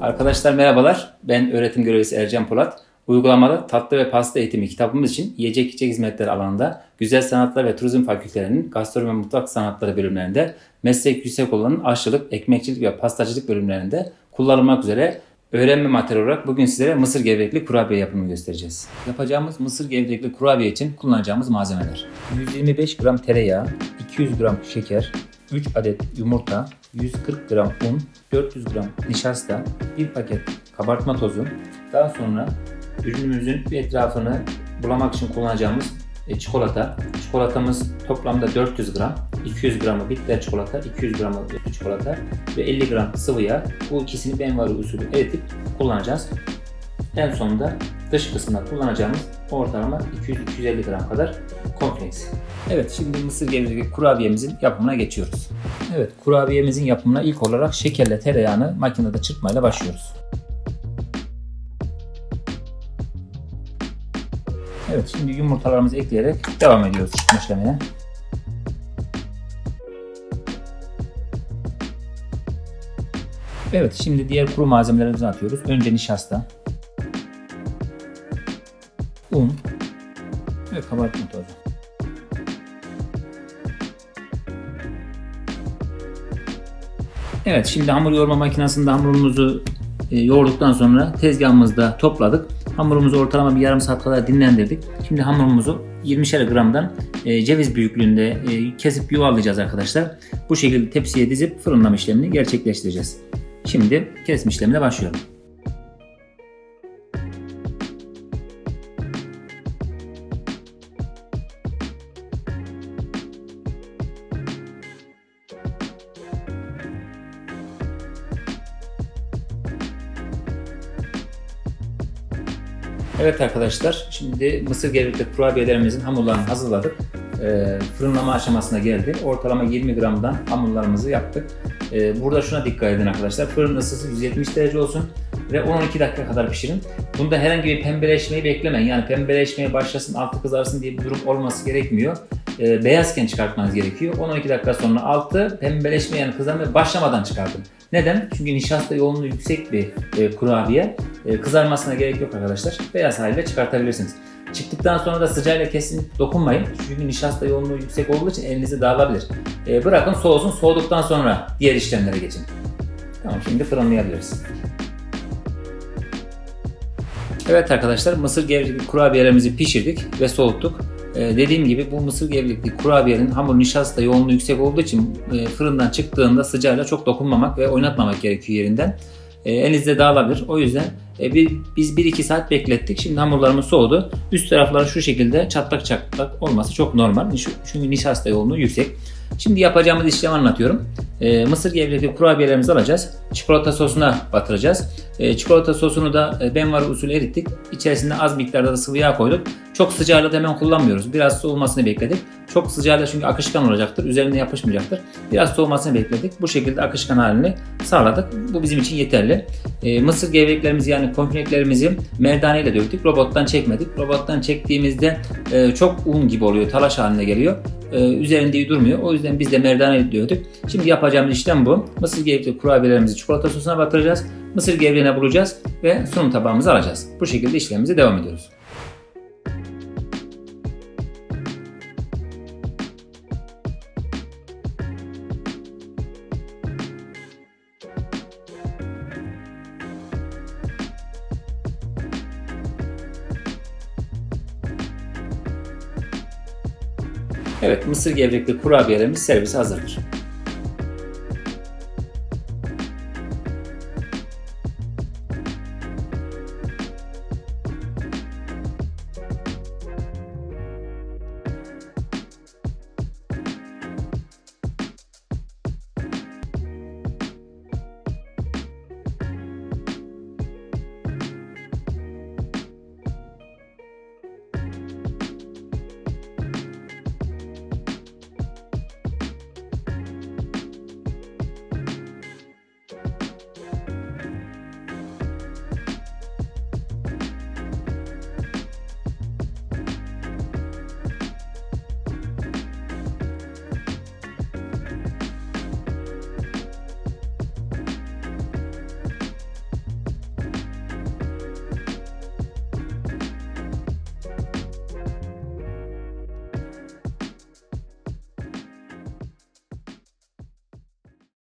Arkadaşlar merhabalar. Ben öğretim görevlisi Ercan Polat. Uygulamalı tatlı ve pasta eğitimi kitabımız için yiyecek içecek hizmetleri alanında Güzel Sanatlar ve Turizm Fakültelerinin Gastronomi ve Mutfak Sanatları bölümlerinde Meslek Yüksekokulu'nun aşçılık, ekmekçilik ve pastacılık bölümlerinde kullanılmak üzere öğrenme materyali olarak bugün sizlere mısır gevrekli kurabiye yapımını göstereceğiz. Yapacağımız mısır gevrekli kurabiye için kullanacağımız malzemeler. 125 gram tereyağı, 200 gram şeker, 3 adet yumurta, 140 gram un, 400 gram nişasta, 1 paket kabartma tozu. Daha sonra ürünümüzün bir etrafını bulamak için kullanacağımız e, çikolata. Çikolatamız toplamda 400 gram. 200 gramı bitter çikolata, 200 gramı sütlü çikolata ve 50 gram sıvı yağ. Bu ikisini benvari usulü eritip kullanacağız. En sonunda dış kısmında kullanacağımız ortalama 200-250 gram kadar kompleks. Evet şimdi mısır gevreği kurabiyemizin yapımına geçiyoruz. Evet kurabiyemizin yapımına ilk olarak şekerle tereyağını makinede çırpmayla başlıyoruz. Evet şimdi yumurtalarımızı ekleyerek devam ediyoruz çırpma işlemine. Evet şimdi diğer kuru malzemelerimizi atıyoruz. Önce nişasta, un ve kabartma tozu. Evet şimdi hamur yoğurma makinesinde hamurumuzu e, yoğurduktan sonra tezgahımızda topladık. Hamurumuzu ortalama bir yarım saat kadar dinlendirdik. Şimdi hamurumuzu 20'şer gramdan e, ceviz büyüklüğünde e, kesip yuvarlayacağız arkadaşlar. Bu şekilde tepsiye dizip fırınlama işlemini gerçekleştireceğiz. Şimdi kesme işlemine başlıyorum. Evet arkadaşlar, şimdi mısır gevrekli kurabiyelerimizin hamurlarını hazırladık. Ee, fırınlama aşamasına geldi. Ortalama 20 gramdan hamurlarımızı yaptık. Ee, burada şuna dikkat edin arkadaşlar. Fırın ısısı 170 derece olsun ve 10-12 dakika kadar pişirin. Bunda herhangi bir pembeleşmeyi beklemeyin. Yani pembeleşmeye başlasın, altı kızarsın diye bir durum olması gerekmiyor. Ee, beyazken çıkartmanız gerekiyor. 10-12 dakika sonra altı pembeleşmeye yani kızarmaya başlamadan çıkartın. Neden? Çünkü nişasta yoğunluğu yüksek bir e, kurabiye. E, kızarmasına gerek yok arkadaşlar. Beyaz haliyle çıkartabilirsiniz. Çıktıktan sonra da sıcağıyla kesin dokunmayın. Çünkü nişasta yoğunluğu yüksek olduğu için elinizi dağılabilir. E, bırakın soğusun. Soğuduktan sonra diğer işlemlere geçin. Tamam şimdi fırınlayabiliriz. Evet arkadaşlar mısır gevrekli kurabiyelerimizi pişirdik ve soğuttuk. Ee, dediğim gibi bu mısır gevrekli kurabiyenin hamur nişasta yoğunluğu yüksek olduğu için e, fırından çıktığında sıcağıyla çok dokunmamak ve oynatmamak gerekiyor yerinden. E, elinizde dağılabilir. O yüzden e, bir, biz 1-2 saat beklettik. Şimdi hamurlarımız soğudu. Üst tarafları şu şekilde çatlak çatlak olması çok normal. Çünkü nişasta yoğunluğu yüksek. Şimdi yapacağımız işlemi anlatıyorum. E, mısır gevrekli kurabiyelerimizi alacağız. Çikolata sosuna batıracağız. E, çikolata sosunu da e, benvari usulü erittik. İçerisinde az miktarda da sıvı yağ koyduk. Çok sıcağıyla da hemen kullanmıyoruz. Biraz soğumasını bekledik. Çok sıcağıyla çünkü akışkan olacaktır. Üzerine yapışmayacaktır. Biraz soğumasını bekledik. Bu şekilde akışkan halini sağladık. Bu bizim için yeterli. E, mısır gevreklerimizi yani konfineklerimizi merdane ile döktük. Robottan çekmedik. Robottan çektiğimizde e, çok un gibi oluyor. Talaş haline geliyor. E, üzerinde durmuyor. O yüzden biz de merdane döktük. Şimdi yapacağımız işlem bu. Mısır gevrekli kurabiyelerimizi çikolata sosuna batıracağız. Mısır gevreğine bulacağız ve sunum tabağımızı alacağız. Bu şekilde işlemimize devam ediyoruz. Evet, mısır gevrekli kurabiyelerimiz servise hazırdır.